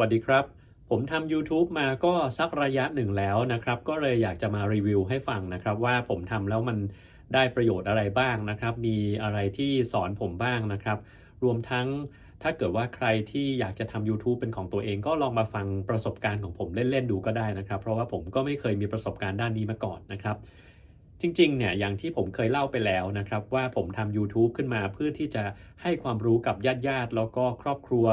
วัสดีครับ ผมทำ YouTube มาก็สักระยะหนึ่งแล้วนะครับ ก็เลยอยากจะมารีวิวให้ฟังนะครับว่าผมทำแล้วมันได้ประโยชน์อะไรบ้างนะครับ มีอะไรที่สอนผมบ้างนะครับ รวมทั้งถ้าเกิดว่าใครที่อยากจะทำ YouTube เป็นของตัวเองก็ลองมาฟังประสบการณ์ของผมเล่น ๆ ดูก็ได้นะครับ เพราะว่าผมก็ไม่เคยมีประสบการณ์ด้านนี้มาก่อนนะครับ จริง ๆ เนี่ยอย่างที่ผมเคยเล่าไปแล้วนะครับ ว่าผมทำ YouTube ขึ้นมาเพื่อที่จะให้ความรู้กับญาติๆแล้วก็ครอบครัว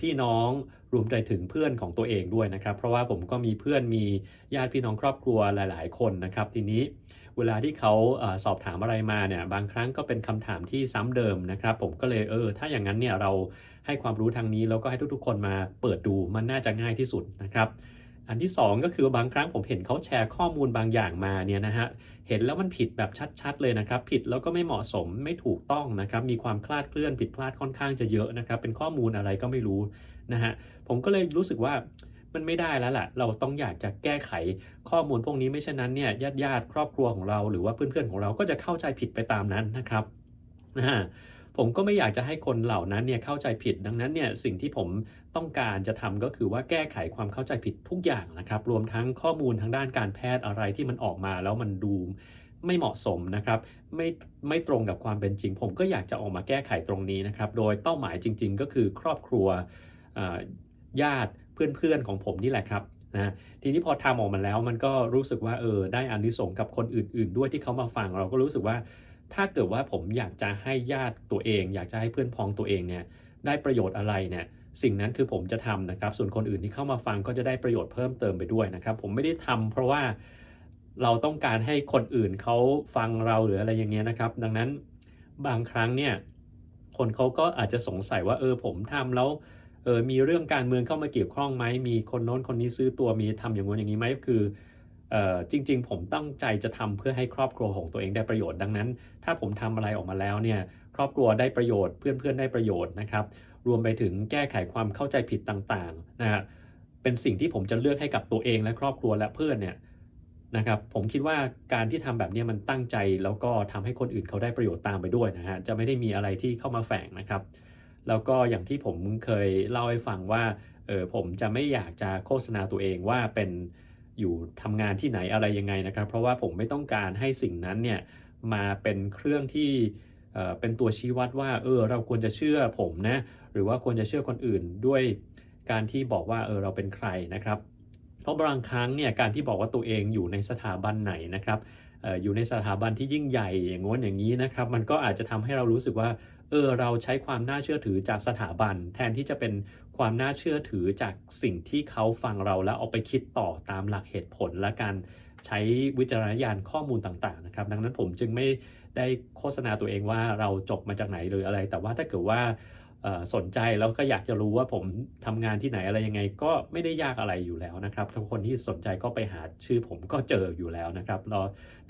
พี่น้อง รวมไปถึงเพื่อนของตัวเองด้วยนะครับ เพราะว่าผมก็มีเพื่อนมีญาติพี่น้องครอบครัวหลาย ๆ คนนะครับ ทีนี้เวลาที่เขาอาสอบถามอะไรมาเนี่ยบางครั้งก็เป็นคำถามที่ซ้ำเดิมนะครับ ผมก็เลยเออ ถ้าอย่างนั้นเนี่ยเราให้ความรู้ทางนี้แล้วก็ให้ทุกๆ คนมาเปิดดูมันน่าจะง่ายที่สุดนะครับ อันที่สองก็คือบางครั้งผมเห็นเขาแชร์ข้อมูลบางอย่างมาเนี่ยนะฮะเห็นแล้วมันผิดแบบชัดๆเลยนะครับ ผิดแล้วก็ไม่เหมาะสมไม่ถูกต้องนะครับ มีความคลาดเคลื่อนผิดพลาดค่อนข้างจะเยอะนะครับ เป็นข้อมูลอะไรก็ไม่รู้นะฮะผมก็เลยรู้สึกว่ามันไม่ได้แล้วล่ะ เราต้องอยากจะแก้ไขข้อมูลพวกนี้ไม่เช่นนั้นเนี่ยญาติญาติๆครอบครัวของเราหรือว่าเพื่อนๆของเราก็จะเข้าใจผิดไปตามนั้นนะครับนะฮะ ผมก็ไม่อยากจะให้คนเหล่านั้นเนี่ยเข้าใจผิดดังนั้นเนี่ยสิ่งที่ผมต้องการจะทำก็คือว่าแก้ไขความเข้าใจผิดทุกอย่างนะครับ รวมทั้งข้อมูลทางด้านการแพทย์อะไรที่มันออกมาแล้วมันดูไม่เหมาะสมนะครับ ไม่ไม่ตรงกับความเป็นจริง ผมก็อยากจะออกมาแก้ไขตรงนี้นะครับ โดยเป้าหมายจริง ๆ ก็คือครอบครัวญาติเพื่อนๆของผมนี่แหละครับนะทีนี้พอทำออกมาแล้วมันก็รู้สึกว่าเออได้อานิสงส์กับคนอื่น ๆ ด้วยที่เขามาฟังเราก็รู้สึกว่า ถ้าเกิดว่าผมอยากจะให้ญาติตัวเอง อยากจะให้เพื่อนพ้องตัวเองเนี่ยได้ประโยชน์อะไรเนี่ยสิ่งนั้นคือผมจะทำนะครับ ส่วนคนอื่นที่เข้ามาฟังก็จะได้ประโยชน์เพิ่มเติมไปด้วยนะครับ ผมไม่ได้ทำเพราะว่าเราต้องการให้คนอื่นเขาฟังเราหรืออะไรอย่างเงี้ยนะครับ ดังนั้นบางครั้งเนี่ยคนเขาก็อาจจะสงสัยว่าเออผมทำแล้วเออมีเรื่องการเมืองเข้ามาเกี่ยวข้องไหมมีคนโน้นคนนี้ซื้อตัวมีทำอย่างงู้นอย่างนี้ไหมคือ จริง ๆ ผมตั้งใจจะทำเพื่อให้ครอบครัวของตัวเองได้ประโยชน์ดังนั้น ถ้าผมทำอะไรออกมาแล้วเนี่ยครอบครัวได้ประโยชน์เพื่อนๆได้ประโยชน์นะครับ รวมไปถึงแก้ไขความเข้าใจผิดต่างๆนะเป็นสิ่งที่ผมจะเลือกให้กับตัวเองและครอบครัวและเพื่อนเนี่ยนะครับผมคิดว่าการที่ทำแบบนี้มันตั้งใจแล้วก็ทำให้คนอื่นเขาได้ประโยชน์ตามไปด้วยนะฮะจะไม่ได้มีอะไรที่เข้ามาแฝงนะครับ แล้วก็อย่างที่ผมเคยเล่าให้ฟังว่าเออผมจะไม่อยากจะโฆษณาตัวเองว่าเป็น อยู่ทำงานที่ไหนอะไรยังไงนะครับ เพราะว่าผมไม่ต้องการให้สิ่งนั้นเนี่ยมาเป็นเครื่องที่เป็นตัวชี้วัดว่าเออเราควรจะเชื่อผมนะหรือว่าควรจะเชื่อคนอื่นด้วยการที่บอกว่าเออเราเป็นใครนะครับ เพราะบางครั้งเนี่ยการที่บอกว่าตัวเองอยู่ในสถาบันไหนนะครับอยู่ในสถาบันที่ยิ่งใหญ่อย่างง้นอย่างนี้นะครับ มันก็อาจจะทำให้เรารู้สึกว่า เออเราใช้ความน่าเชื่อถือจากสถาบัน แทนที่จะเป็นความน่าเชื่อถือจากสิ่งที่เขาฟังเราแล้วเอาไปคิดต่อตามหลักเหตุผลและการใช้วิจารณญาณข้อมูลต่างๆนะครับ ดังนั้นผมจึงไม่ได้โฆษณาตัวเองว่าเราจบมาจากไหนหรืออะไร แต่ว่าถ้าเกิดว่าสนใจแล้วก็อยากจะรู้ว่าผมทำงานที่ไหนอะไรยังไง ก็ไม่ได้ยากอะไรอยู่แล้วนะครับทุกคนที่สนใจก็ไปหาชื่อผมก็เจออยู่แล้วนะครับ เรา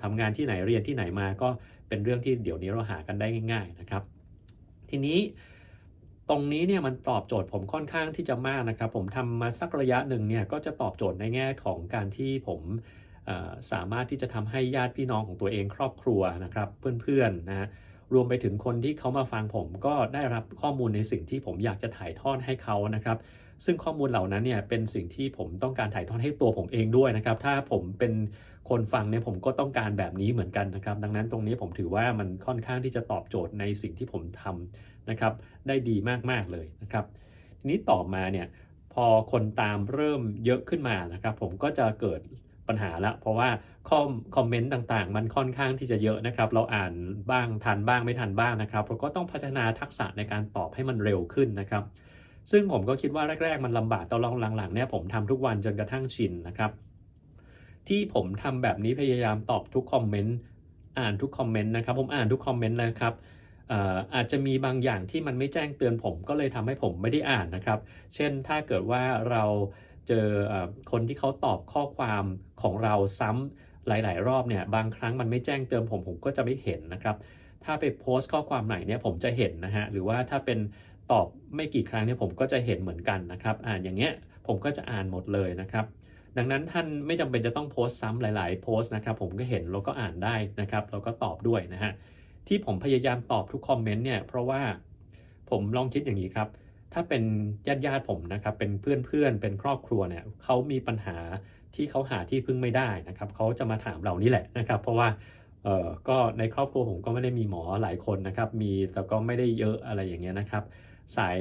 ทำงานที่ไหนเรียนที่ไหนมาก็เป็นเรื่องที่เดี๋ยวนี้เราหากันได้ง่าย ๆ นะครับ ทีนี้ตรงนี้เนี่ยมันตอบโจทย์ผมค่อนข้างที่จะมากนะครับ ผมทำมาสักระยะหนึ่งเนี่ยก็จะตอบโจทย์ในแง่ของการที่ผมสามารถที่จะทำให้ญาติพี่น้องของตัวเองครอบครัวนะครับเพื่อนๆนะรวมไปถึงคนที่เขามาฟังผมก็ได้รับข้อมูลในสิ่งที่ผมอยากจะถ่ายทอดให้เขานะครับ ซึ่งข้อมูลเหล่านั้นเนี่ยเป็นสิ่งที่ผมต้องการถ่ายทอดให้ตัวผมเองด้วยนะครับ ถ้าผมเป็น คนฟังเนี่ยผมก็ต้องการแบบนี้เหมือนกันนะครับ ดังนั้นตรงนี้ผมถือว่ามันค่อนข้างที่จะตอบโจทย์ในสิ่งที่ผมทำนะครับ ได้ดีมากๆเลยนะครับ ทีนี้ต่อมาเนี่ยพอคนตามเริ่มเยอะขึ้นมานะครับ ผมก็จะเกิดปัญหาละ เพราะว่าคอมคอมเมนต์ต่างๆ มันค่อนข้างที่จะเยอะนะครับ เราอ่านบ้างทันบ้างไม่ทันบ้างนะครับเราก็ต้องพัฒนาทักษะในการตอบให้มันเร็วขึ้นนะครับ ซึ่งผมก็คิดว่าแรก ๆ มันลำบากแต่หลังๆเนี่ยผมทำทุกวันจนกระทั่งชินนะครับ ที่ผมทำแบบนี้พยายามตอบทุกคอมเมนต์อ่านทุกคอมเมนต์นะครับ ผมอ่านทุกคอมเมนต์นะครับอาจจะมีบางอย่างที่มันไม่แจ้งเตือนผมก็เลยทำให้ผมไม่ได้อ่านนะครับ เช่นถ้าเกิดว่าเราเจอคนที่เขาตอบข้อความของเราซ้ำหลาย ๆ รอบเนี่ยบางครั้งมันไม่แจ้งเตือนผมผมก็จะไม่เห็นนะครับ ถ้าไปโพสต์ข้อความไหนเนี่ยผมจะเห็นนะฮะหรือว่าถ้าเป็นตอบไม่กี่ครั้งเนี่ยผมก็จะเห็นเหมือนกันนะครับ อ่านอย่างเงี้ยผมก็จะอ่านหมดเลยนะครับ ดังนั้นท่านไม่จำเป็นจะต้องโพสต์ซ้ำหลาย ๆ โพสต์นะครับผมก็เห็นแล้วก็อ่านได้นะครับแล้วก็ตอบด้วยนะฮะที่ผมพยายามตอบทุกคอมเมนต์เนี่ยเพราะว่าผมลองคิดอย่างนี้ครับถ้าเป็นญาติญาติผมนะครับเป็นเพื่อนๆเป็นครอบครัวเนี่ยเขามีปัญหาที่เขาหาที่พึ่งไม่ได้นะครับเขาจะมาถามเรานี่แหละนะครับ เพราะว่าเออก็ในครอบครัวผมก็ไม่ได้มีหมอหลายคนนะครับ มีแต่ก็ไม่ได้เยอะอะไรอย่างเงี้ยนะครับ สาย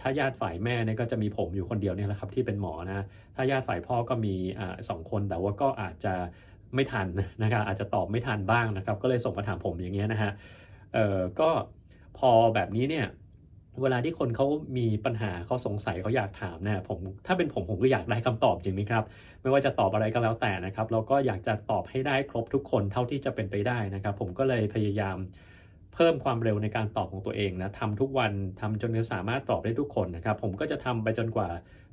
ถ้าญาติฝ่ายแม่เนี่ยก็จะมีผมอยู่คนเดียวเนี่ยแหละครับที่เป็นหมอนะถ้าญาติฝ่ายพ่อก็มีอสองคนแต่ว่าก็อาจจะไม่ทันนะครับอาจจะตอบไม่ทันบ้างนะครับ ก็เลยส่งมาถามผมอย่างเงี้ยนะฮะเออก็พอแบบนี้เนี่ยเวลาที่คนเขามีปัญหาเขาสงสัยเขาอยากถามเนี่ยผมถ้าเป็นผมผมก็อยากได้คำตอบจริงไหมครับ ไม่ว่าจะตอบอะไรก็แล้วแต่นะครับเราก็อยากจะตอบให้ได้ครบทุกคนเท่าที่จะเป็นไปได้นะครับ ผมก็เลยพยายาม เพิ่มความเร็วในการตอบของตัวเองนะทำทุกวันทำจนจะสามารถตอบได้ทุกคนนะครับผมก็จะทำไปจนกว่า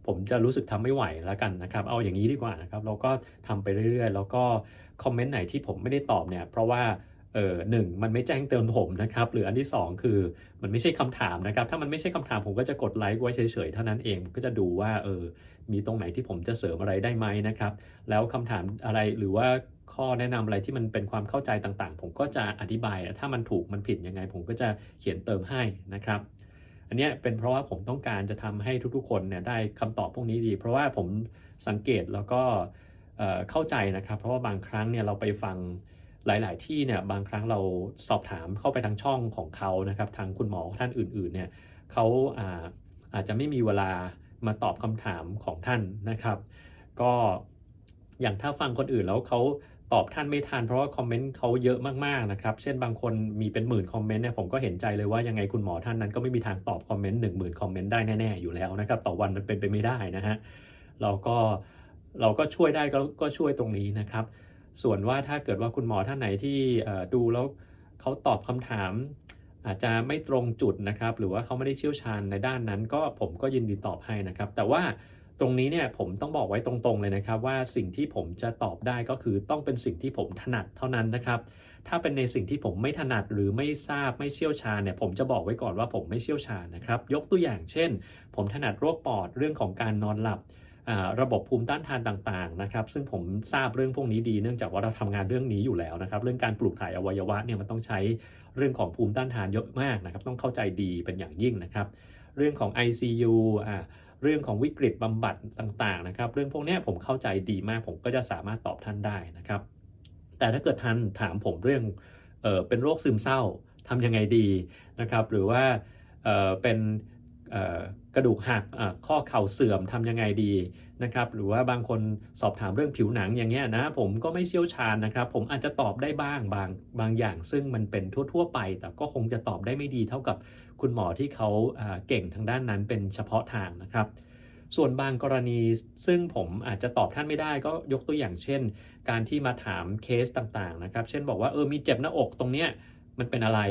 ผมจะรู้สึกทำไม่ไหวแล้วกันนะครับเอาอย่างนี้ดีกว่านะครับเราก็ทำไปเรื่อยๆ แล้วก็คอมเมนต์ไหนที่ผมไม่ได้ตอบเนี่ยเพราะว่าเออหนึ่งมันไม่แจ้งเตือนผมนะครับ หรืออันที่สองคือมันไม่ใช่คำถามนะครับ ถ้ามันไม่ใช่คำถามผมก็จะกดไลค์ไว้เฉยๆเท่านั้นเองผมก็จะดูว่าเออมีตรงไหนที่ผมจะเสริมอะไรได้ไหมนะครับ แล้วคำถามอะไรหรือว่า ข้อแนะนำอะไรที่มันเป็นความเข้าใจต่างๆ ผมก็จะอธิบาย ถ้ามันถูกมันผิดยังไง ผมก็จะเขียนเติมให้นะครับ อันนี้เป็นเพราะว่าผมต้องการจะทำให้ทุกๆคนเนี่ยได้คำตอบพวกนี้ดี เพราะว่าผมสังเกตแล้วก็เเข้าใจนะครับ เพราะว่าบางครั้งเนี่ยเราไปฟังหลาย ๆ ที่เนี่ยบางครั้งเราสอบถามเข้าไปทางช่องของเขานะครับ ทางคุณหมอท่านอื่น ๆ เนี่ยเขาอาอาจจะไม่มีเวลามาตอบคำถามของท่านนะครับ ก็อย่างถ้าฟังคนอื่นแล้วเขา ตอบท่านไม่ทันเพราะว่าคอมเมนต์เขาเยอะมากๆนะครับเช่นบางคนมีเป็นหมื่นคอมเมนต์เนี่ยผมก็เห็นใจเลยว่ายังไงคุณหมอท่านนั้นก็ไม่มีทางตอบคอมเมนต์หนึ่งหมื่นคอมเมนต์ได้แน่ๆอยู่แล้วนะครับต่อวันมันเป็นไปไม่ได้นะฮะเราก็เราก็ช่วยได้ก็ก็ช่วยตรงนี้นะครับ ส่วนว่าถ้าเกิดว่าคุณหมอท่านไหนที่ดูแล้วเขาตอบคำถามอาจจะไม่ตรงจุดนะครับ หรือว่าเขาไม่ได้เชี่ยวชาญในด้านนั้น ก็ผมก็ยินดีตอบให้นะครับ แต่ว่า ตรงนี้เนี่ยผมต้องบอกไว้ตรงๆเลยนะครับ ว่าสิ่งที่ผมจะตอบได้ก็คือต้องเป็นสิ่งที่ผมถนัดเท่านั้นนะครับ ถ้าเป็นในสิ่งที่ผมไม่ถนัดหรือไม่ทราบไม่เชี่ยวชาญเนี่ยผมจะบอกไว้ก่อนว่าผมไม่เชี่ยวชาญนะครับ ยกตัวอย่างเช่น ผมถนัดโรคปอดเรื่องของการนอนหลับระบบภูมิต้านทานต่างๆนะครับซึ่งผมทราบเรื่องพวกนี้ดีเนื่องจากว่าเราทำงานเรื่องนี้อยู่แล้วนะครับ เรื่องการปลูกถ่ายอวัยวะเนี่ยมันต้องใช้เรื่องของภูมิต้านทานเยอะมากนะครับ ต้องเข้าใจดีเป็นอย่างยิ่งนะครับ เรื่องของ ICU อ่า เรื่องของวิกฤตบำบัดต่างๆนะครับ เรื่องพวกนี้ผมเข้าใจดีมากผมก็จะสามารถตอบท่านได้นะครับ แต่ถ้าเกิดท่านถามผมเรื่องเออเป็นโรคซึมเศร้าทำยังไงดีนะครับ หรือว่าเออเป็น กระดูกหักข้อเข่าเสื่อมทำยังไงดีนะครับ หรือว่าบางคนสอบถามเรื่องผิวหนังอย่างเงี้ยนะ ผมก็ไม่เชี่ยวชาญนะครับ ผมอาจจะตอบได้บ้างบางบางอย่าง ซึ่งมันเป็นทั่ว ๆ ไป แต่ก็คงจะตอบได้ไม่ดีเท่ากับคุณหมอที่เขาอ่าเก่งทางด้านนั้นเป็นเฉพาะทางนะครับ ส่วนบางกรณีซึ่งผมอาจจะตอบท่านไม่ได้ก็ยกตัวอย่างเช่น การที่มาถามเคสต่างๆนะครับ เช่นบอกว่าเออมีเจ็บหน้าอกตรงเนี้ยมันเป็นอะไร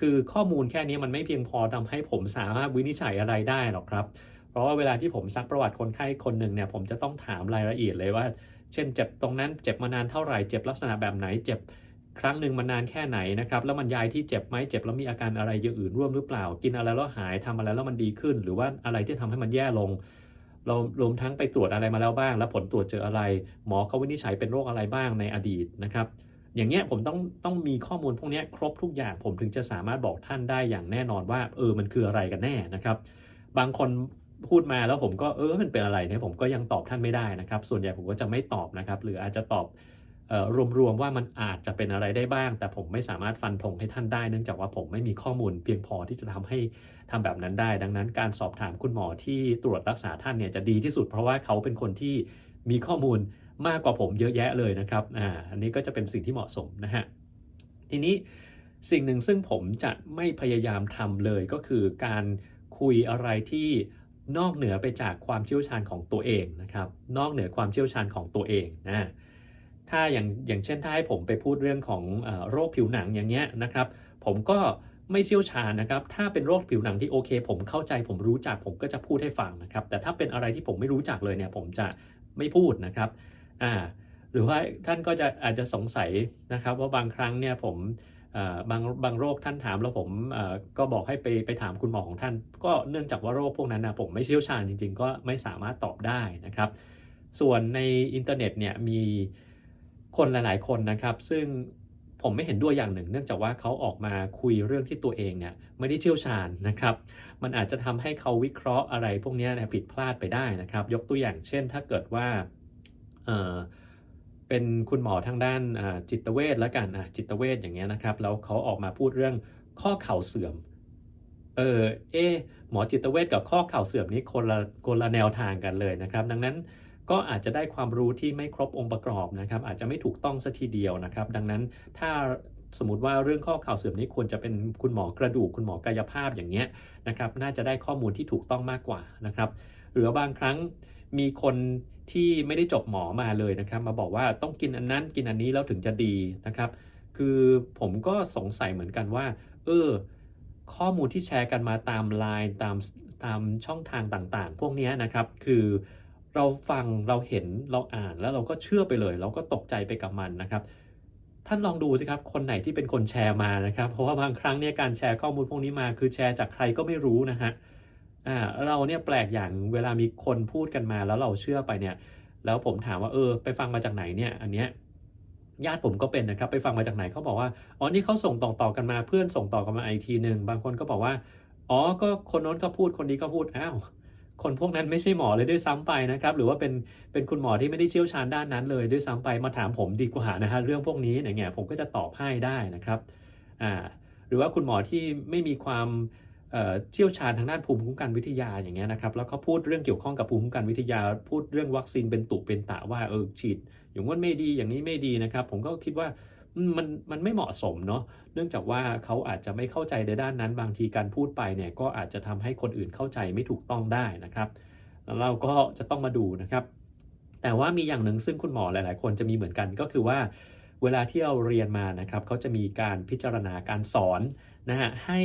คือข้อมูลแค่นี้มันไม่เพียงพอทำให้ผมสามารถวินิจฉัยอะไรได้หรอกครับ เพราะว่าเวลาที่ผมซักประวัติคนไข้คนหนึ่งเนี่ยผมจะต้องถามรายละเอียดเลยว่า เช่นเจ็บตรงนั้นเจ็บมานานเท่าไหร่เจ็บลักษณะแบบไหนเจ็บครั้งหนึ่งมานานแค่ไหนนะครับแล้วมันย้ายที่เจ็บไหมเจ็บแล้วมีอาการอะไรอย่างอื่นร่วมหรือเปล่า กินอะไรแล้วหายทำอะไรแล้วมันดีขึ้น หรือว่าอะไรที่ทำให้มันแย่ลงเรารวมทั้งไปตรวจอะไรมาแล้วบ้าง แล้วผลตรวจเจออะไร หมอเขาวินิจฉัยเป็นโรคอะไรบ้างในอดีตนะครับ อย่างเงี้ยผมต้องต้องมีข้อมูลพวกนี้ครบทุกอย่างผมถึงจะสามารถบอกท่านได้อย่างแน่นอนว่าเออมันคืออะไรกันแน่นะครับ บางคนพูดมาแล้วผมก็เออมันเป็นอะไรเนี่ยผมก็ยังตอบท่านไม่ได้นะครับ ส่วนใหญ่ผมก็จะไม่ตอบนะครับ หรืออาจจะตอบออรวมๆว่ามันอาจจะเป็นอะไรได้บ้าง แต่ผมไม่สามารถฟันธงให้ท่านได้เนื่องจากว่าผมไม่มีข้อมูลเพียงพอที่จะทำให้ทำแบบนั้นได้ ดังนั้นการสอบถามคุณหมอที่ตรวจรักษาท่านเนี่ยจะดีที่สุด เพราะว่าเขาเป็นคนที่มีข้อมูล มากกว่าผมเยอะแยะเลยนะครับอ่าอันนี้ก็จะเป็นสิ่งที่เหมาะสมนะฮะทีนี้สิ่งหนึ่งซึ่งผมจะไม่พยายามทำเลยก็คือการคุยอะไรที่นอกเหนือไปจากความเชี่ยวชาญของตัวเองนะครับ นอกเหนือความเชี่ยวชาญของตัวเองนะถ้าอย่างอย่างเช่นถ้าให้ผมไปพูดเรื่องของอโรคผิวหนังอย่างเงี้ยนะครับ ผมก็ไม่เชี่ยวชาญนะครับ ถ้าเป็นโรคผิวหนังที่โอเค ผมเข้าใจผมรู้จักผมก็จะพูดให้ฟังนะครับ แต่ถ้าเป็นอะไรที่ผมไม่รู้จักเลยเนี่ยผมจะไม่พูดนะครับ อ่าหรือว่าท่านก็จะอาจจะสงสัยนะครับว่าบางครั้งเนี่ยผมบางบางโรคท่านถามแล้วผมก็บอกให้ไปไปถามคุณหมอของท่าน ก็เนื่องจากว่าโรคพวกนั้นนะผมไม่เชี่ยวชาญจริง ๆ ก็ไม่สามารถตอบได้นะครับ ส่วนในอินเทอร์เน็ตเนี่ยมีคนหลาย ๆ คนนะครับ ซึ่งผมไม่เห็นด้วยอย่างหนึ่ง เนื่องจากว่าเขาออกมาคุยเรื่องที่ตัวเองเนี่ยไม่ได้เชี่ยวชาญนะครับ มันอาจจะทำให้เขาวิเคราะห์อะไรพวกนี้นี่ยผิดพลาดไปได้นะครับ ยกตัวอย่างเช่น ถ้าเกิดว่า เป็นคุณหมอทางด้านจิตเวชแล้วกันจิตเวชอย่างเงี้ยนะครับ แล้วเขาออกมาพูดเรื่องข้อเข่าเสื่อม เออเอหมอจิตเวชกับข้อเข่าเสื่อมนี้คนละคนละแนวทางกันเลยนะครับ ดังนั้นก็อาจจะได้ความรู้ที่ไม่ครบองค์ประกอบนะครับ อาจจะไม่ถูกต้องสัทีเดียวนะครับ ดังนั้นถ้าสมมติว่าเรื่องข้อเข่าเสื่อมนี้ควรจะเป็นคุณหมอกระดูกคุณหมอกายภาพอย่างเงี้ยนะครับ น่าจะได้ข้อมูลที่ถูกต้องมากกว่านะครับ หรือบางครั้งมีคน ที่ไม่ได้จบหมอมาเลยนะครับ มาบอกว่าต้องกินอันนั้นกินอันนี้แล้วถึงจะดีนะครับ คือผมก็สงสัยเหมือนกันว่า เออ ข้อมูลที่แชร์กันมาตามไลน์ตามตามช่องทางต่างๆ พวกนี้นะครับ คือเราฟังเราเห็นเราอ่านแล้วเราก็เชื่อไปเลย เราก็ตกใจไปกับมันนะครับ ท่านลองดูสิครับคนไหนที่เป็นคนแชร์มานะครับ เพราะว่าบางครั้งเนี่ยการแชร์ข้อมูลพวกนี้มา คือแชร์จากใครก็ไม่รู้นะฮะ อ่าเราเนี่ยแปลกอย่างเวลามีคนพูดกันมาแล้วเราเชื่อไปเนี่ย แล้วผมถามว่าเออ ไปฟังมาจากไหนเนี่ย อันเนี้ยญาติผมก็เป็นนะครับ ไปฟังมาจากไหนเขาบอกว่าอ๋อนี่เขาส่งต่อๆกันมาเพื่อนส่งต่อกันมาไอทีหนึ่งบางคนก็บอกว่าอ๋อก็คนโน้นก็พูดคนนี้ก็พูดอ้าวคนพวกนั้นไม่ใช่หมอเลยด้วยซ้ำไปนะครับ หรือว่าเป็นเป็นคุณหมอที่ไม่ได้เชี่ยวชาญด้านนั้นเลยด้วยซ้ำไปมาถามผมดีกว่านะฮะเรื่องพวกนี้เนี่ยผมก็จะตอบให้ได้นะครับอ่าหรือว่าคุณหมอที่ไม่มีความ เชี่ยวชาญทางด้านภูมิคุ้มกันวิทยาอย่างเงี้ยนะครับแล้วเขาพูดเรื่องเกี่ยวข้องกับภูมิคุ้มกันวิทยา พูดเรื่องวัคซีนเป็นตุเป็นตะว่าเออฉีด อย่างว่าไม่ดีอย่างนี้ไม่ดีนะครับ ผมก็คิดว่ามมันมันไม่เหมาะสมเนาะเนื่องจากว่าเขาอาจจะไม่เข้าใจในด้านนั้น บางทีการพูดไปเนี่ยก็อาจจะทำให้คนอื่นเข้าใจไม่ถูกต้องได้นะครับแล้วเราก็จะต้องมาดูนะครับ แต่ว่ามีอย่างหนึ่งซึ่งคุณหมอหลาย ๆ คนจะมีเหมือนกันก็คือว่า เวลาที่เราเรียนมานะครับเขาจะมีการพิจารณาการสอน นะฮะให้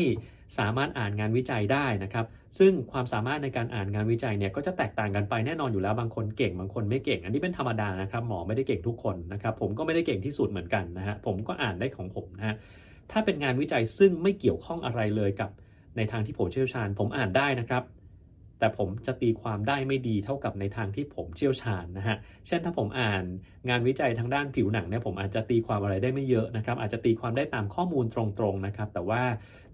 สามารถอ่านงานวิจัยได้นะครับ ซึ่งความสามารถในการอ่านงานวิจัยเนี่ยก็จะแตกต่างกันไปแน่นอนอยู่แล้วบางคนเก่งบางคนไม่เก่ง อันนี้เป็นธรรมดานะครับหมอไม่ได้เก่งทุกคนนะครับ ผมก็ไม่ได้เก่งที่สุดเหมือนกันนะฮะผมก็อ่านได้ของผมนะฮะถ้าเป็นงานวิจัยซึ่งไม่เกี่ยวข้องอะไรเลยกับในทางที่ผมเชี่ยวชาญ ผมอ่านได้นะครับ แต่ผมจะตีความได้ไม่ดีเท่ากับในทางที่ผมเชี่ยวชาญนะฮะ เช่นถ้าผมอ่านงานวิจัยทางด้านผิวหนังเนี่ยผมอาจจะตีความอะไรได้ไม่เยอะนะครับ อาจจะตีความได้ตามข้อมูลตรงๆนะครับ แต่ว่า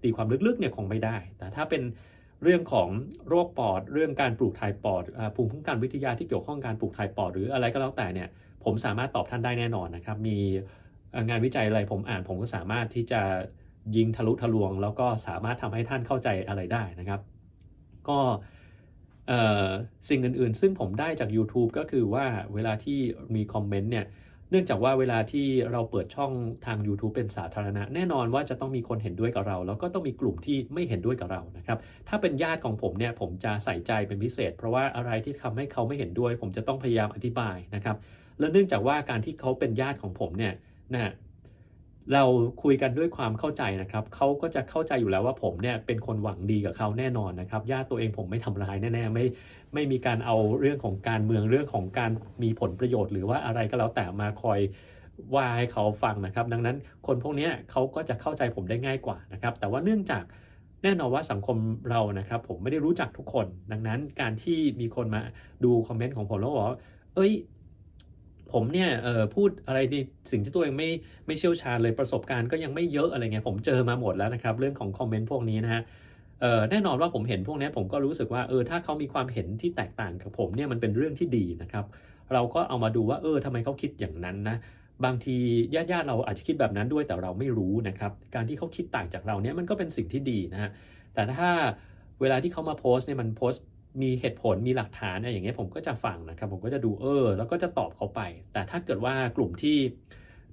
ตีความลึกๆเนี่ยคงไม่ได้ แต่ถ้าเป็นเรื่องของโรคปอด เรื่องการปลูกถ่ายปอดภูมิคุ้มกันวิทยาที่เกี่ยวข้องการปลูกถ่ายปอดหรืออะไรก็แล้วแต่เนี่ย ผมสามารถตอบท่านได้แน่นอนนะครับ มีงานวิจัยอะไรผมอ่านผมก็สามารถที่จะยิงทะลุทะลวง แล้วก็สามารถทำให้ท่านเข้าใจอะไรได้นะครับ ก็ สิ่งอื่นๆ ซึ่งผมได้จาก YouTube ก็คือว่าเวลาที่มีคอมเมนต์เนี่ยเนื่องจากว่าเวลาที่เราเปิดช่องทาง YouTube เป็นสาธารณะ แน่นอนว่าจะต้องมีคนเห็นด้วยกับเรา แล้วก็ต้องมีกลุ่มที่ไม่เห็นด้วยกับเรานะครับถ้าเป็นญาติของผมเนี่ยผมจะใส่ใจเป็นพิเศษ เพราะว่าอะไรที่ทำให้เขาไม่เห็นด้วย ผมจะต้องพยายามอธิบายนะครับแล้วเนื่องจากว่าการที่เขาเป็นญาติของผมเนี่ยนะฮะ เราคุยกันด้วยความเข้าใจนะครับเขาก็จะเข้าใจอยู่แล้วว่าผมเนี่ยเป็นคนหวังดีกับเขาแน่นอนนะครับญาติตัวเองผมไม่ทำร้ายแน่ๆไม่ไม่มีการเอาเรื่องของการเมืองเรื่องของการมีผลประโยชน์ หรือว่าอะไรก็แล้วแต่มาคอยว่าให้เขาฟังนะครับ ดังนั้นคนพวกนี้เขาก็จะเข้าใจผมได้ง่ายกว่านะครับ แต่ว่าเนื่องจากแน่นอนว่าสังคมเรานะครับ ผมไม่ได้รู้จักทุกคน ดังนั้นการที่มีคนมาดูคอมเมนต์ของผมแล้วบอกว่าเอ้ย ผมเนี่ยเออพูดอะไรในสิ่งที่ตัวเองไม่ไม่เชี่ยวชาญเลยประสบการณ์ก็ยังไม่เยอะอะไรเงี้ยผมเจอมาหมดแล้วนะครับ เรื่องของคอมเมนต์พวกนี้นะฮะเออแน่นอนว่าผมเห็นพวกนี้ผมก็รู้สึกว่าเออถ้าเขามีความเห็นที่แตกต่างกับผมเนี่ยมันเป็นเรื่องที่ดีนะครับ เราก็เอามาดูว่าเออทำไมเขาคิดอย่างนั้นนะบางทีญาติญาติๆเราอาจจะคิดแบบนั้นด้วยแต่เราไม่รู้นะครับ การที่เขาคิดต่างจากเราเนี่ยมันก็เป็นสิ่งที่ดีนะฮะแต่ถ้าเวลาที่เขามาโพสต์เนี่ยมันโพสต์ มีเหตุผลมีหลักฐานอะไรอย่างเงี้ยผมก็จะฟังนะครับ ผมก็จะดูเออ แล้วก็จะตอบเขาไป แต่ถ้าเกิดว่ากลุ่มที่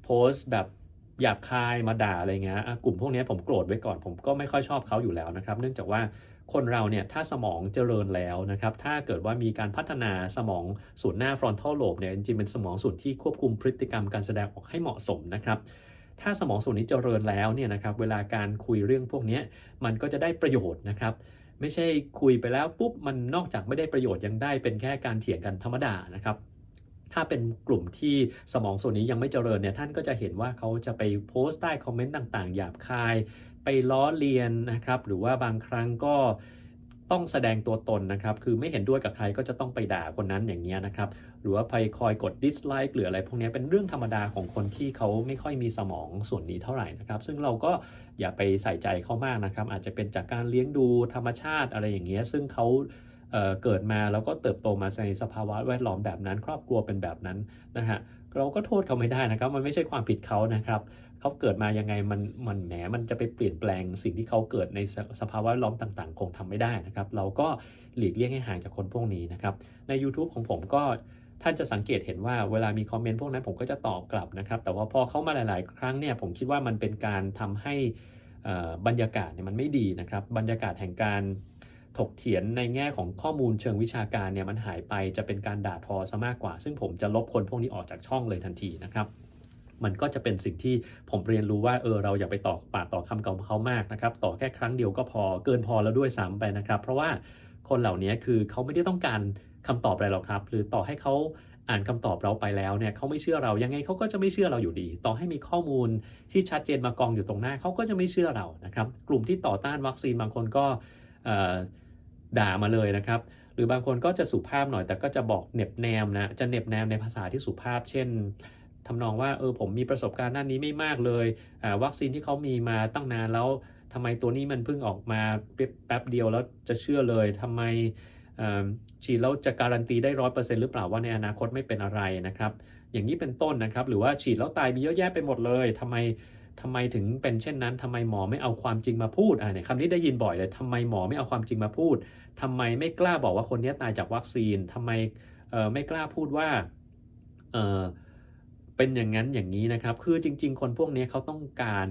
โพสต์แบบหยาบคายมาด่าอะไรเงี้ยกลุ่มพวกนี้ผมโกรธไว้ก่อน ผมก็ไม่ค่อยชอบเขาอยู่แล้วนะครับ เนื่องจากว่าคนเราเนี่ยถ้าสมองเจริญแล้วนะครับ ถ้าเกิดว่ามีการพัฒนาสมองส่วนหน้า frontal lobe เนี่ยจริงๆเป็นสมองส่วนที่ควบคุมพฤติกรรมการแสดงออกให้เหมาะสมนะครับถ้าสมองส่วนนี้เจริญแล้วเนี่ยนะครับเวลาการคุยเรื่องพวกนี้มันก็จะได้ประโยชน์นะครับ ไม่ใช่คุยไปแล้วปุ๊บมันนอกจากไม่ได้ประโยชน์ยังได้เป็นแค่การเถียงกันธรรมดานะครับถ้าเป็นกลุ่มที่สมองส่วนนี้ยังไม่เจริญเนี่ยท่านก็จะเห็นว่าเขาจะไปโพสต์ใต้คอมเมนต์ต่าง ๆ หยาบคาย ไปล้อเลียนนะครับหรือว่าบางครั้งก็ต้องแสดงตัวตนนะครับ คือไม่เห็นด้วยกับใครก็จะต้องไปด่าคนนั้นอย่างเงี้ยนะครับ หรือว่าไปคอยกด dislike หรืออะไรพวกนี้เป็นเรื่องธรรมดาของคนที่เขาไม่ค่อยมีสมองส่วนนี้เท่าไหร่นะครับ ซึ่งเราก็อย่าไปใส่ใจเขามากนะครับ อาจจะเป็นจากการเลี้ยงดูธรรมชาติอะไรอย่างเงี้ยซึ่งเขาเเกิดมาแล้วก็เติบโตมาในสภาวะแวดล้อมแบบนั้น ครอบครัวเป็นแบบนั้นนะฮะเราก็โทษเขาไม่ได้นะครับ มันไม่ใช่ความผิดเขานะครับเขาเกิดมายังไงมันมันแหมมันจะไปเปลี่ยนแปลงสิ่งที่เขาเกิดในสสภาวะแวดล้อมต่างๆ คงทำไม่ได้นะครับ เราก็หลีกเลี่ยงให้ห่างจากคนพวกนี้นะครับ ใน YouTube ของผมก็ ท่านจะสังเกตเห็นว่าเวลามีคอมเมนต์พวกนั้นผมก็จะตอบกลับนะครับ แต่ว่าพอเข้ามาหลาย ๆ ครั้งเนี่ยผมคิดว่ามันเป็นการทำให้บรรยากาศเนี่ยมันไม่ดีนะครับ บรรยากาศแห่งการถกเถียงในแง่ของข้อมูลเชิงวิชาการเนี่ยมันหายไปจะเป็นการด่าทอซะมากกว่า ซึ่งผมจะลบคนพวกนี้ออกจากช่องเลยทันทีนะครับ มันก็จะเป็นสิ่งที่ผมเรียนรู้ว่าเออเราอย่าไปต่อปากต่อคำกับเขามากนะครับ ต่อแค่ครั้งเดียวก็พอเกินพอแล้วด้วยซ้ำไปนะครับ เพราะว่าคนเหล่านี้คือเขาไม่ได้ต้องการ คำตอบอะไรหรอกครับ หรือต่อให้เขาอ่านคำตอบเราไปแล้วเนี่ยเขาไม่เชื่อเรายังไงเขาก็จะไม่เชื่อเราอยู่ดี ต่อให้มีข้อมูลที่ชัดเจนมากองอยู่ตรงหน้าเขาก็จะไม่เชื่อเรานะครับ กลุ่มที่ต่อต้านวัคซีนบางคนก็ด่ามาเลยนะครับ หรือบางคนก็จะสุภาพหน่อย แต่ก็จะบอกเน็บแนมนะจะเน็บแนมในภาษาที่สุภาพ เช่นทำนองว่าเออผมมีประสบการณ์ด้านนี้ไม่มากเลยวัคซีนที่เขามีมาตั้งนานแล้วทำไมตัวนี้มันเพิ่งออกมาแป๊บเดียวแล้วจะเชื่อเลยทำไม ฉีดแล้วจะการันตีได้ร้อยเปอร์เซ็นต์หรือเปล่าว่าในอนาคตไม่เป็นอะไรนะครับ อย่างนี้เป็นต้นนะครับ หรือว่าฉีดแล้วตายมีเยอะแยะไปหมดเลยทำไมทำไมถึงเป็นเช่นนั้นทำไมหมอไม่เอาความจริงมาพูดอ่าเนี่ยคำนี้ได้ยินบ่อยเลยทำไมหมอไม่เอาความจริงมาพูดทำไมไม่กล้าบอกว่าคนนี้ตายจากวัคซีนทำไมไม่กล้าพูดว่าเออเป็นอย่างนั้นอย่างนี้นะครับ คือจริง ๆ คนพวกนี้เขาต้องการ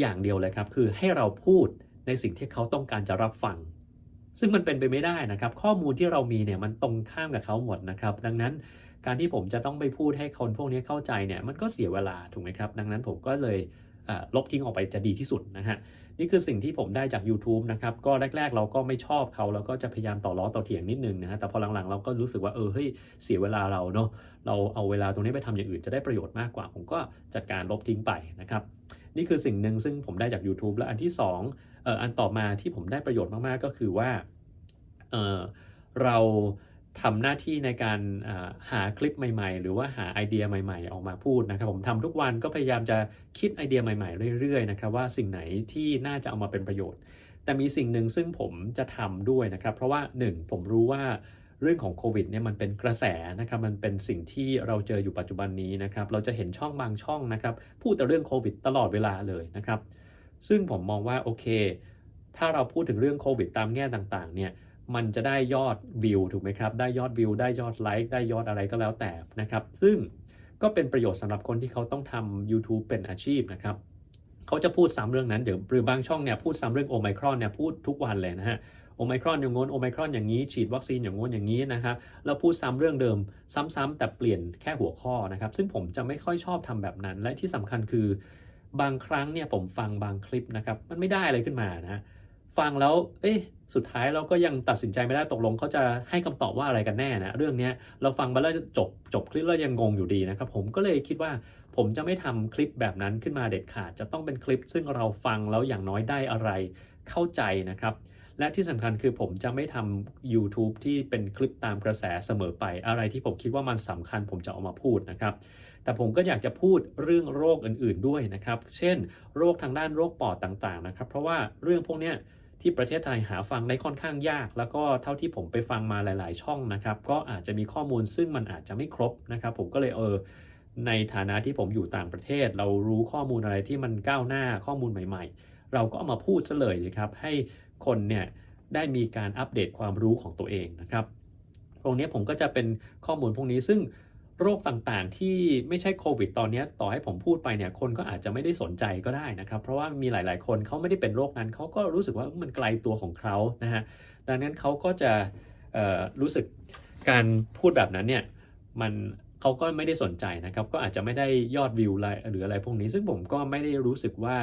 อย่างเดียวเลยครับ คือให้เราพูดในสิ่งที่เขาต้องการจะรับฟัง ซึ่งมันเป็นไปไม่ได้นะครับ ข้อมูลที่เรามีเนี่ยมันตรงข้ามกับเขาหมดนะครับ ดังนั้นการที่ผมจะต้องไปพูดให้คนพวกนี้เข้าใจเนี่ยมันก็เสียเวลาถูกไหมครับ ดังนั้นผมก็เลยลบทิ้งออกไปจะดีที่สุดนะฮะนี่คือสิ่งที่ผมได้จาก YouTube นะครับ ก็แรก ๆ เราก็ไม่ชอบเขาเราก็จะพยายามต่อล้อต่อเถียงนิดนึงนะฮะแต่พอหลังๆ เราก็รู้สึกว่าเออเฮ้ยเสียเวลาเราเนาะเราเอาเวลาตรงนี้ไปทำอย่างอื่นจะได้ประโยชน์มากกว่า ผมก็จัดการลบทิ้งไปนะครับ นี่คือสิ่งหนึ่งซึ่งผมได้จาก YouTube และอันที่ส อันต่อมาที่ผมได้ประโยชน์มาก ๆ ก็คือว่าเเราทำหน้าที่ในการหาคลิปใหม่ ๆ หรือว่าหาไอเดียใหม่ ๆ ออกมาพูดนะครับ ผมทำทุกวันก็พยายามจะคิดไอเดียใหม่ ๆ เรื่อย ๆ นะครับว่าสิ่งไหนที่น่าจะเอามาเป็นประโยชน์ แต่มีสิ่งหนึ่งซึ่งผมจะทำด้วยนะครับ เพราะว่า 1 ผมรู้ว่าเรื่องของโควิดเนี่ยมันเป็นกระแสนะครับมันเป็นสิ่งที่เราเจออยู่ปัจจุบันนี้นะครับ เราจะเห็นช่องบางช่องนะครับ พูดแต่เรื่องโควิดตลอดเวลาเลยนะครับ ซึ่งผมมองว่าโอเค ถ้าเราพูดถึงเรื่องโควิดตามแง่ต่างๆ เนี่ยมันจะได้ยอดวิวถูกไหมครับ ได้ยอดวิว ได้ยอดไลค์ ได้ยอดอะไรก็แล้วแต่นะครับ ซึ่งก็เป็นประโยชน์สำหรับคนที่เขาต้องทำ YouTube เป็นอาชีพนะครับ เขาจะพูดซ้ำเรื่องนั้น เดี๋ยวหรือบางช่องเนี่ยพูดซ้ำเรื่องโอไมครอนเนี่ยพูดทุกวันเลยนะฮะ โอไมครอนอย่างงนโอไมครอนอย่างนี้ ฉีดวัคซีนอย่างงนอย่างนี้นะครับแล้วพูดซ้ำเรื่องเดิม ซ้ำๆแต่เปลี่ยนแค่หัวข้อนะครับ ซึ่งผมจะไม่ค่อยชอบทำแบบนั้น และที่สำคัญคือ บางครั้งเนี่ยผมฟังบางคลิปนะครับ มันไม่ได้อะไรขึ้นมานะ ฟังแล้ว เอ๊ะสุดท้ายเราก็ยังตัดสินใจไม่ได้ตกลงเขาจะให้คำตอบว่าอะไรกันแน่นะเรื่องนี้เราฟังไปแล้วจบจบคลิปแล้วยังงงอยู่ดีนะครับผมก็เลยคิดว่าผมจะไม่ทำคลิปแบบนั้นขึ้นมาเด็ดขาด จะต้องเป็นคลิปซึ่งเราฟังแล้วอย่างน้อยได้อะไรเข้าใจนะครับ และที่สำคัญคือผมจะไม่ทำ YouTube ที่เป็นคลิปตามกระแสเสมอไปอะไรที่ผมคิดว่ามันสำคัญ ผมจะเอามาพูดนะครับ แต่ผมก็อยากจะพูดเรื่องโรคอื่นๆด้วยนะครับ เช่น โรคทางด้านโรคปอดต่างๆนะครับ เพราะว่าเรื่องพวกเนี้ยที่ประเทศไทยหาฟังได้ค่อนข้างยาก แล้วก็เท่าที่ผมไปฟังมาหลาย ๆ ช่องนะครับ ก็อาจจะมีข้อมูลซึ่งมันอาจจะไม่ครบนะครับ ผมก็เลยเออในฐานะที่ผมอยู่ต่างประเทศ เรารู้ข้อมูลอะไรที่มันก้าวหน้าข้อมูลใหม่ ๆ เราก็เอามาพูดซะเลยนะครับให้คนเนี่ยได้มีการอัปเดตความรู้ของตัวเองนะครับ ตรงนี้ผมก็จะเป็นข้อมูลพวกนี้ซึ่ง โรคต่างๆ ที่ไม่ใช่โควิดตอนนี้ต่อให้ผมพูดไปเนี่ยคนก็อาจจะไม่ได้สนใจก็ได้นะครับ เพราะว่ามีหลายๆ คนเขาไม่ได้เป็นโรคนั้นเขาก็รู้สึกว่ามันไกลตัวของเขานะฮะดังนั้นเขาก็จะรู้สึกการพูดแบบนั้นเนี่ยมันเขาก็ไม่ได้สนใจนะครับ ก็อาจจะไม่ได้ยอดวิวอะไรหรืออะไรพวกนี้ ซึ่งผมก็ไม่ได้รู้สึกว่า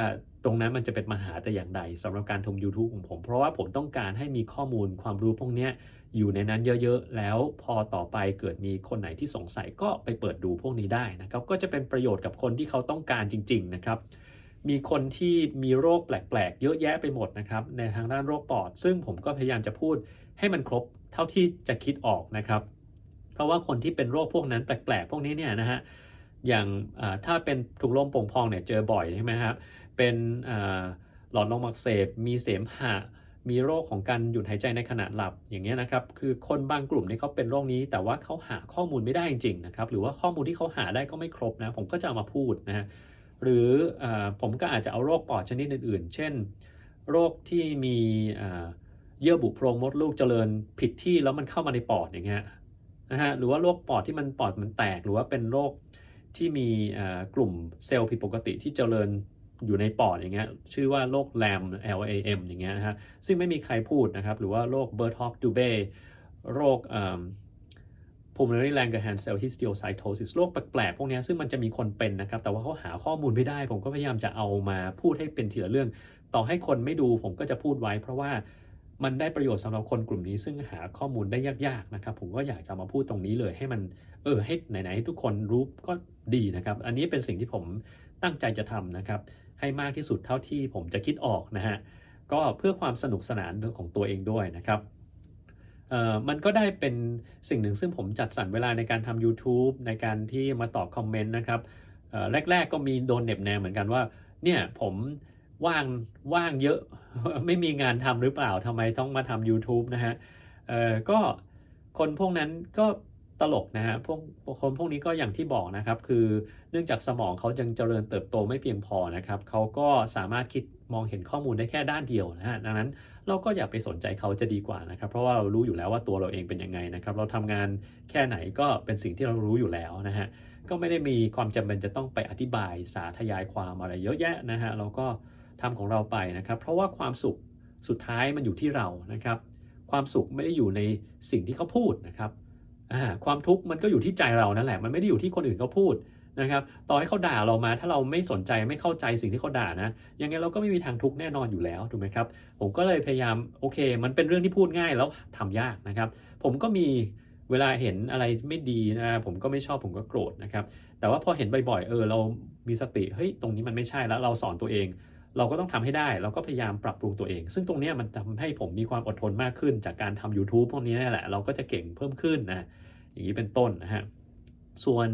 ตรงนั้นมันจะเป็นปัญหาแต่อย่างใดสำหรับการทำ YouTube ของผม เพราะว่าผมต้องการให้มีข้อมูลความรู้พวกนี้ อยู่ในนั้นเยอะๆ แล้วพอต่อไปเกิดมีคนไหนที่สงสัยก็ไปเปิดดูพวกนี้ได้นะครับ ก็จะเป็นประโยชน์กับคนที่เขาต้องการจริง ๆ นะครับ มีคนที่มีโรคแปลกๆ เยอะแยะไปหมดนะครับ ในทางด้านโรคปอด ซึ่งผมก็พยายามจะพูดให้มันครบเท่าที่จะคิดออกนะครับ เพราะว่าคนที่เป็นโรคพวกนั้นแปลกๆ พวกนี้เนี่ยนะฮะ อย่างถ้าเป็นถุงลมโป่งพองเนี่ยเจอบ่อยใช่ไหมครับ เป็นหลอดลมอักเสบ มีเสมหะ มีโรคของการหยุดหายใจในขณะหลับอย่างเงี้ยนะครับ คือคนบางกลุ่มเนี่ยเขาเป็นโรคนี้ แต่ว่าเขาหาข้อมูลไม่ได้จริงๆนะครับ หรือว่าข้อมูลที่เขาหาได้ก็ไม่ครบนะ ผมก็จะเอามาพูดนะฮะ หรืออผมก็อาจจะเอาโรคปอดชนิดอื่นๆ เช่น โรคที่มีเยื่อบุโพรงมดลูกเจริญผิดที่แล้วมันเข้ามาในปอดอย่างเงี้ยนะฮะ หรือว่าโรคปอดที่มันปอดมันแตก หรือว่าเป็นโรคที่มีกลุ่มเซลล์ผิดปกติที่เจริญ อยู่ในปอดอย่างเงี้ยชื่อว่าโรคแลม L A M อย่างเงี้ยนะฮะซึ่งไม่มีใครพูดนะครับ หรือว่าโรค b e r t h o f d u b e โรคอ่า pulmonary Langerhans cell histiocytosis โรคแปลกๆ พวกเนี้ยซึ่งมันจะมีคนเป็นนะครับ แต่ว่าเขาหาข้อมูลไม่ได้ ผมก็พยายามจะเอามาพูดให้เป็นทีละเรื่อง ต่อให้คนไม่ดูผมก็จะพูดไว้ เพราะว่ามันได้ประโยชน์สำหรับคนกลุ่มนี้ ซึ่งหาข้อมูลได้ยากๆนะครับ ผมก็อยากจะมาพูดตรงนี้เลยให้มันเออให้ไหนๆทุกคนรู้ก็ดีนะครับ อันนี้เป็นสิ่งที่ผมตั้งใจจะทำนะครับ ให้มากที่สุดเท่าที่ผมจะคิดออกนะฮะก็เพื่อความสนุกสนานของตัวเองด้วยนะครับมันก็ได้เป็นสิ่งหนึ่งซึ่งผมจัดสรรเวลาในการทำ YouTube ในการที่มาตอบคอมเมนต์นะครับแรก ๆ ก็มีโดนเน็บแนมเหมือนกันว่าเนี่ยผมว่างว่างเยอะไม่มีงานทำหรือเปล่าทำไมต้องมาทำ YouTube นะฮะก็คนพวกนั้นก็ ตลกนะฮะพวกคนพวกนี้ก็อย่างที่บอกนะครับ คือเนื่องจากสมองเขายังเจริญเติบโตไม่เพียงพอนะครับเขาก็สามารถคิดมองเห็นข้อมูลได้แค่ด้านเดียวนะฮะดังนั้นเราก็อย่าไปสนใจเขาจะดีกว่านะครับ เพราะว่าเรารู้อยู่แล้วว่าตัวเราเองเป็นยังไงนะครับ เราทำงานแค่ไหนก็เป็นสิ่งที่เรารู้อยู่แล้วนะฮะก็ไม่ได้มีความจำเป็นจะต้องไปอธิบายสาธยายความอะไรเยอะแยะนะฮะเราก็ทำของเราไปนะครับ เพราะว่าความสุขสุดท้ายมันอยู่ที่เรานะครับ ความสุขไม่ได้อยู่ในสิ่งที่เขาพูดนะครับ ความทุกข์มันก็อยู่ที่ใจเรานั่นแหละ มันไม่ได้อยู่ที่คนอื่นเขาพูดนะครับ ต่อให้เขาด่าเรามา ถ้าเราไม่สนใจไม่เข้าใจสิ่งที่เขาด่านะ ยังไงเราก็ไม่มีทางทุกข์แน่นอนอยู่แล้ว ถูกไหมครับ ผมก็เลยพยายาม โอเค มันเป็นเรื่องที่พูดง่ายแล้วทำยากนะครับ ผมก็มีเวลาเห็นอะไรไม่ดีนะ ผมก็ไม่ชอบ ผมก็โกรธนะครับ แต่ว่าพอเห็นบ่อยๆ เออ เรามีสติ เฮ้ย ตรงนี้มันไม่ใช่แล้ว เราสอนตัวเอง เราก็ต้องทำให้ได้ เราก็พยายามปรับปรุงตัวเอง ซึ่งตรงนี้มันทำให้ผมมีความอดทนมากขึ้น จากการทำ YouTube พวกนี้นี่แหละ เราก็จะเก่งเพิ่มขึ้นนะ อย่างนี้เป็นต้นนะฮะ ส่วน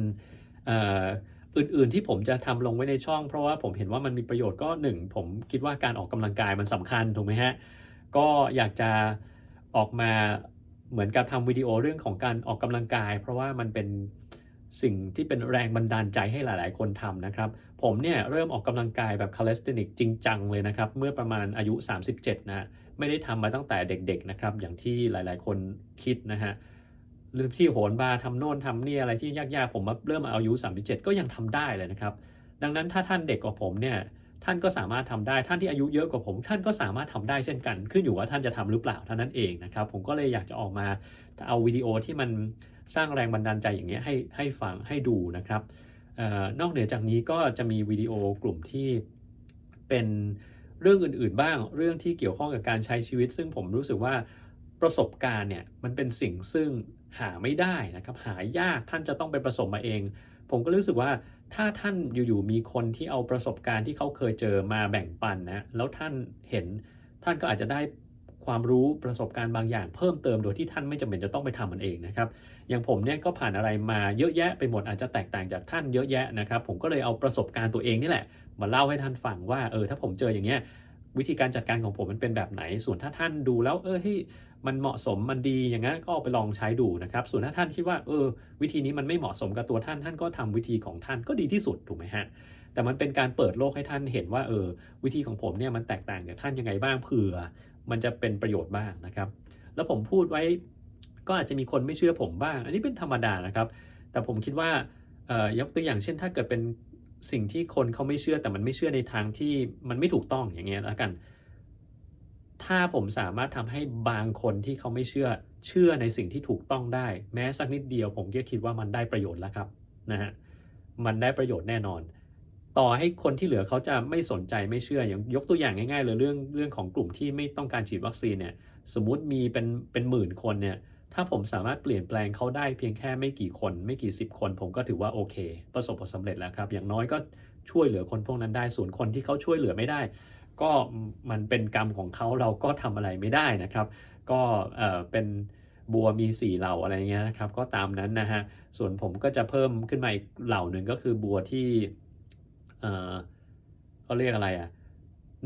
อื่นๆที่ผมจะทำลงไว้ในช่อง เพราะว่าผมเห็นว่ามันมีประโยชน์ก็หนึ่งผมคิดว่าการออกกำลังกายมันสำคัญถูกไหมฮะ ก็อยากจะออกมาเหมือนกับทำวิดีโอเรื่องของการออกกำลังกาย เพราะว่ามันเป็นสิ่งที่เป็นแรงบันดาลใจให้หลาย ๆ คนทำนะครับ ผมเนี่ยเริ่มออกกำลังกายแบบคาลิสเทนิกจริงจังเลยนะครับ เมื่อประมาณอายุ 37 นะไม่ได้ทำมาตั้งแต่เด็กๆนะครับอย่างที่หลายๆคนคิดนะฮะหรือที่โหนบาทำโน่นทำนี่อะไรที่ยากๆ ผมมาเริ่มมาอายุ 37 ก็ยังทำได้เลยนะครับ ดังนั้นถ้าท่านเด็กกว่าผมเนี่ยท่านก็สามารถทำได้ท่านที่อายุเยอะกว่าผม ท่านก็สามารถทำได้เช่นกัน ขึ้นอยู่ว่าท่านจะทำหรือเปล่าเท่านั้นเองนะครับ ผมก็เลยอยากจะออกมาเอาวิดีโอที่มันสร้างแรงบันดาลใจอย่างเงี้ยให้ให้ฟังให้ดูนะครับ นอกเหนือจากนี้ก็จะมีวิดีโอกลุ่มที่เป็นเรื่องอื่นๆบ้าง เรื่องที่เกี่ยวข้องกับการใช้ชีวิต ซึ่งผมรู้สึกว่าประสบการณ์เนี่ยมันเป็นสิ่งซึ่งหาไม่ได้นะครับ หายากท่านจะต้องไปประสบมาเอง ผมก็รู้สึกว่าถ้าท่านอยู่ๆมีคนที่เอาประสบการณ์ที่เขาเคยเจอมาแบ่งปันนะแล้วท่านเห็นท่านก็อาจจะได้ความรู้ประสบการณ์บางอย่างเพิ่มเติมโดยที่ท่านไม่จำเป็นจะต้องไปทำมันเองนะครับ อย่างผมเนี่ยก็ผ่านอะไรมาเยอะแยะไปหมดอาจจะแตกต่างจากท่านเยอะแยะนะครับ ผมก็เลยเอาประสบการณ์ตัวเองนี่แหละมาเล่าให้ท่านฟังว่าเออถ้าผมเจออย่างเงี้ยวิธีการจัดการของผมมันเป็นแบบไหน ส่วนถ้าท่านดูแล้วเออให้ยมันเหมาะสมมันดีอย่างนั้นก็เอาไปลองใช้ดูนะครับ ส่วนถ้าท่านคิดว่าเออ วิธีนี้มันไม่เหมาะสมกับตัวท่านท่านก็ทำวิธีของท่านก็ดีที่สุดถูกไหมฮะแต่มันเป็นการเปิดโลกให้ท่านเห็นว่าเออวิธีของผมเนี่ยมันแตกต่างจากท่านยังไงบ้างเผื่อ มันจะเป็นประโยชน์บ้างนะครับ แล้วผมพูดไว้ ก็อาจจะมีคนไม่เชื่อผมบ้าง อันนี้เป็นธรรมดานะครับ แต่ผมคิดว่ายกตัวอย่างเช่น ถ้าเกิดเป็นสิ่งที่คนเขาไม่เชื่อแต่มันไม่เชื่อในทางที่มันไม่ถูกต้องอย่างเงี้ยแล้วกัน ถ้าผมสามารถทำให้บางคนที่เขาไม่เชื่อเชื่อในสิ่งที่ถูกต้องได้ แม้สักนิดเดียว ผมก็คิดว่ามันได้ประโยชน์แล้วครับนะฮะมันได้ประโยชน์แน่นอน ต่อให้คนที่เหลือเขาจะไม่สนใจไม่เชื่ออย่างยกตัวอย่างง่ายๆเลยเรื่องเรื่องของกลุ่มที่ไม่ต้องการฉีดวัคซีนเนี่ยสมมุติมีเป็นเป็นหมื่นคนเนี่ย ถ้าผมสามารถเปลี่ยนแปลงเขาได้เพียงแค่ไม่กี่คน ไม่กี่สิบคน ผมก็ถือว่าโอเค ประสบผลสำเร็จแล้วครับ อย่างน้อยก็ช่วยเหลือคนพวกนั้นได้ส่วนคนที่เขาช่วยเหลือไม่ได้ ก็มันเป็นกรรมของเขาเราก็ทำอะไรไม่ได้นะครับ ก็เออเป็นบัวมีสี่เหล่าอะไรเงี้ยนะครับ ก็ตามนั้นนะฮะส่วนผมก็จะเพิ่มขึ้นมาอีกเหล่าหนึ่งก็คือบัวที่เออเขาเรียกอะไรอะ่ะ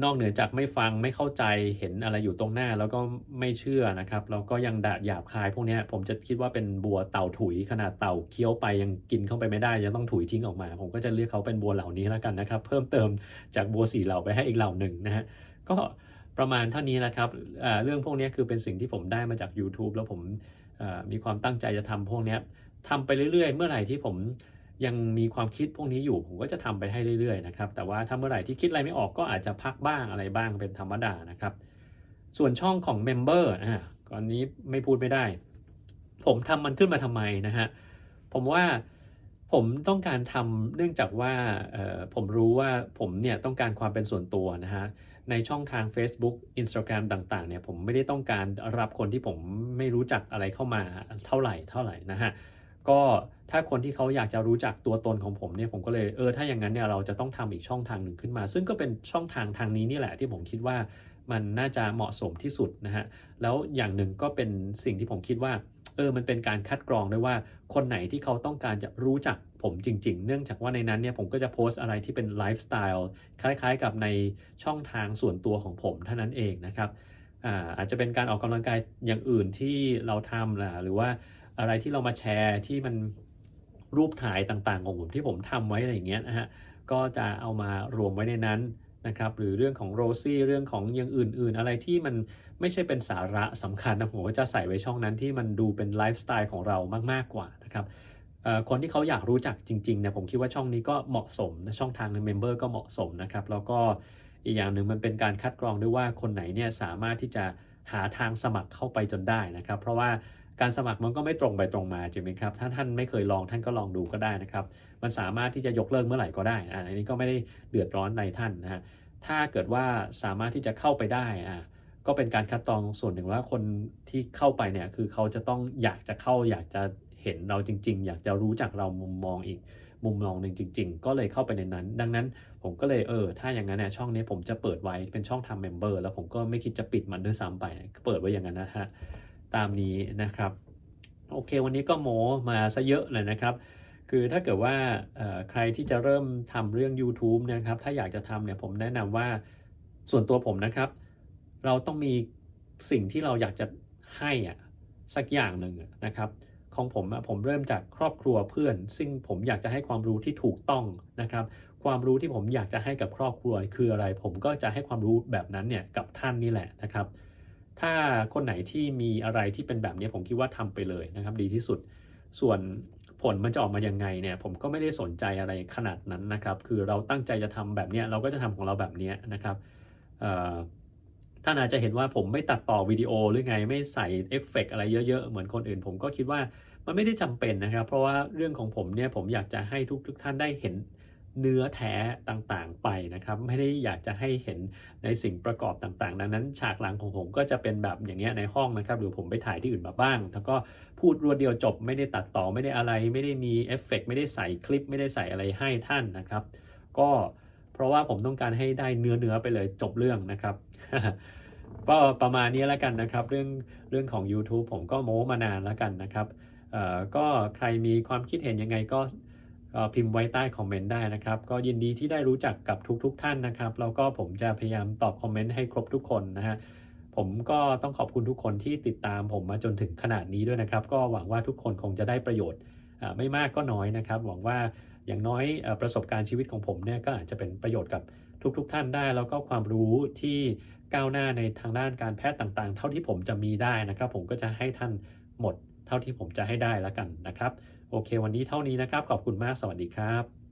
นอกเหนือจากไม่ฟังไม่เข้าใจเห็นอะไรอยู่ตรงหน้าแล้วก็ไม่เชื่อนะครับแล้วก็ยังด่าหยาบคายพวกนี้ผมจะคิดว่าเป็นบัวเต่าถุยขนาดเต่าเคี้ยวไปยังกินเข้าไปไม่ได้ยังต้องถุยทิ้งออกมา ผมก็จะเรียกเขาเป็นบัวเหล่านี้แล้วกันนะครับ เพิ่มเติมจากบัวสี่เหล่าไปให้อีกเหล่าหนึ่งนะฮะก็ประมาณเท่านี้นะครับเเรื่องพวกนี้คือเป็นสิ่งที่ผมได้มาจาก YouTube แล้วผมมีความตั้งใจจะทำพวกนี้ทำไปเรื่อยๆ เมื่อไหร่ที่ผม ยังมีความคิดพวกนี้อยู่ผมก็จะทำไปให้เรื่อยๆนะครับแต่ว่าถ้าเมื่อไหร่ที่คิดอะไรไม่ออกก็อาจจะพักบ้างอะไรบ้างเป็นธรรมดานะครับ ส่วนช่องของ Member อะก่อนนี้ไม่พูดไม่ได้ ผมทำมันขึ้นมาทำไมนะฮะผมว่าผมต้องการทำเนื่องจากว่าผมรู้ว่าผมเนี่ยต้องการความเป็นส่วนตัวนะฮะในช่องทาง Facebook Instagram ต่างๆเนี่ยผมไม่ได้ต้องการรับคนที่ผมไม่รู้จักอะไรเข้ามาเท่าไหร่เท่าไหร่นะฮะ ก็ถ้าคนที่เขาอยากจะรู้จักตัวตนของผมเนี่ยผมก็เลยเออถ้าอย่างนั้นเนี่ยเราจะต้องทำอีกช่องทางหนึ่งขึ้นมา ซึ่งก็เป็นช่องทางทางนี้นี่แหละที่ผมคิดว่ามันน่าจะเหมาะสมที่สุดนะฮะแล้วอย่างหนึ่งก็เป็นสิ่งที่ผมคิดว่าเออมันเป็นการคัดกรองด้วยว่าคนไหนที่เขาต้องการจะรู้จักผมจริง ๆ เนื่องจากว่าในนั้นเนี่ยผมก็จะโพสต์อะไรที่เป็นไลฟ์สไตล์คล้ายๆ กับในช่องทางส่วนตัวของผมเท่านั้นเองนะครับอ่าอาจจะเป็นการออกกำลังกายอย่างอื่นที่เราทำนะหรือว่า อะไรที่เรามาแชร์ที่มันรูปถ่ายต่างๆ ของผมที่ผมทำไว้อะไรอย่างเงี้ยนะฮะก็จะเอามารวมไว้ในนั้นนะครับหรือเรื่องของโรซี่เรื่องของอย่างอื่น ๆ อะไรที่มันไม่ใช่เป็นสาระสำคัญนะผมก็จะใส่ไว้ช่องนั้นที่มันดูเป็นไลฟ์สไตล์ของเรามากๆกว่านะครับคนที่เขาอยากรู้จักจริงๆเนี่ยผมคิดว่าช่องนี้ก็เหมาะสมนะช่องทางในเมมเบอร์ก็เหมาะสมนะครับแล้วก็อีกอย่างหนึ่งมันเป็นการคัดกรองด้วยว่าคนไหนเนี่ยสามารถที่จะหาทางสมัครเข้าไปจนได้นะครับ เพราะว่า การสมัครมันก็ไม่ตรงไปตรงมาจริงไหมครับ ถ้าท่านไม่เคยลองท่านก็ลองดูก็ได้นะครับ มันสามารถที่จะยกเลิกเมื่อไหร่ก็ได้อันนี้ก็ไม่ได้เดือดร้อนในท่านนะฮะ ถ้าเกิดว่าสามารถที่จะเข้าไปได้อ่าก็เป็นการคัดกรองส่วนหนึ่งว่าคนที่เข้าไปเนี่ยคือเขาจะต้องอยากจะเข้าอยากจะเห็นเราจริง ๆ อยากจะรู้จักเรามุมมองอีกมุมมองหนึ่งจริง ๆ ก็เลยเข้าไปในนั้น ดังนั้นผมก็เลยเออถ้าอย่างนั้นเนี่ยช่องนี้ผมจะเปิดไว้เป็นช่องทำเมมเบอร์แล้วผมก็ไม่คิดจะปิดมันด้วยซ้ำไป เปิดไว้อย่างนั้นนะฮะ ตามนี้นะครับ โอเค วันนี้ก็โมมาซะเยอะเลยนะครับ คือถ้าเกิดว่าใครที่จะเริ่มทำเรื่อง YouTube นะครับ ถ้าอยากจะทำเนี่ยผมแนะนำว่าส่วนตัวผมนะครับ เราต้องมีสิ่งที่เราอยากจะให้อะสักอย่างหนึ่งนะครับ ของผมผมเริ่มจากครอบครัวเพื่อน ซึ่งผมอยากจะให้ความรู้ที่ถูกต้องนะครับ ความรู้ที่ผมอยากจะให้กับครอบครัวคืออะไร ผมก็จะให้ความรู้แบบนั้นเนี่ยกับท่านนี่แหละนะครับ ถ้าคนไหนที่มีอะไรที่เป็นแบบนี้ผมคิดว่าทำไปเลยนะครับ ดีที่สุด ส่วนผลมันจะออกมายังไงเนี่ย ผมก็ไม่ได้สนใจอะไรขนาดนั้นนะครับ คือเราตั้งใจจะทำแบบนี้เราก็จะทำของเราแบบนี้นะครับท่านอาจจะเห็นว่าผมไม่ตัดต่อวิดีโอหรือไงไม่ใส่เอฟเฟกต์อะไรเยอะๆ เหมือนคนอื่น ผมก็คิดว่ามันไม่ได้จำเป็นนะครับ เพราะว่าเรื่องของผมเนี่ยผมอยากจะให้ทุกๆท่านได้เห็น เนื้อแท้ต่างๆไปนะครับ ไม่ได้อยากจะให้เห็นในสิ่งประกอบต่างๆ ดังนั้นฉากหลังของผมก็จะเป็นแบบอย่างเงี้ยในห้องนะครับหรือผมไปถ่ายที่อื่นมาบ้าง แล้วก็พูดรวดเดียวจบไม่ได้ตัดต่อไม่ได้อะไร ไม่ได้มีเอฟเฟกต์ไม่ได้ใส่คลิป ไม่ได้ใส่อะไรให้ท่านนะครับ ก็เพราะว่าผมต้องการให้ได้เนื้อเนื้อๆไปเลยจบเรื่องนะครับก็ประมาณนี้แล้วกันนะครับ เรื่องเรื่องของ YouTube ผมก็โม้มานานแล้วกันนะครับเอ่อก็ใครมีความคิดเห็นยังไงก็ พิมพ์ไว้ใต้คอมเมนต์ได้นะครับ ก็ยินดีที่ได้รู้จักกับทุกๆทท่านนะครับ แล้วก็ผมจะพยายามตอบคอมเมนต์ให้ครบทุกคนนะฮะผมก็ต้องขอบคุณทุกคนที่ติดตามผมมาจนถึงขนาดนี้ด้วยนะครับ ก็หวังว่าทุกคนคงจะได้ประโยชน์ไม่มากก็น้อยนะครับ หวังว่าอย่างน้อยประสบการณ์ชีวิตของผมเนี่ยก็อาจจะเป็นประโยชน์กับทุกๆทท่านได้ แล้วก็ความรู้ที่ก้าวหน้าในทางด้านการแพทย์ต่างๆ เท่าที่ผมจะมีได้นะครับ ผมก็จะให้ท่านหมดเท่าที่ผมจะให้ได้แล้วกันนะครับ โอเค วันนี้เท่านี้นะครับ ขอบคุณมาก สวัสดีครับ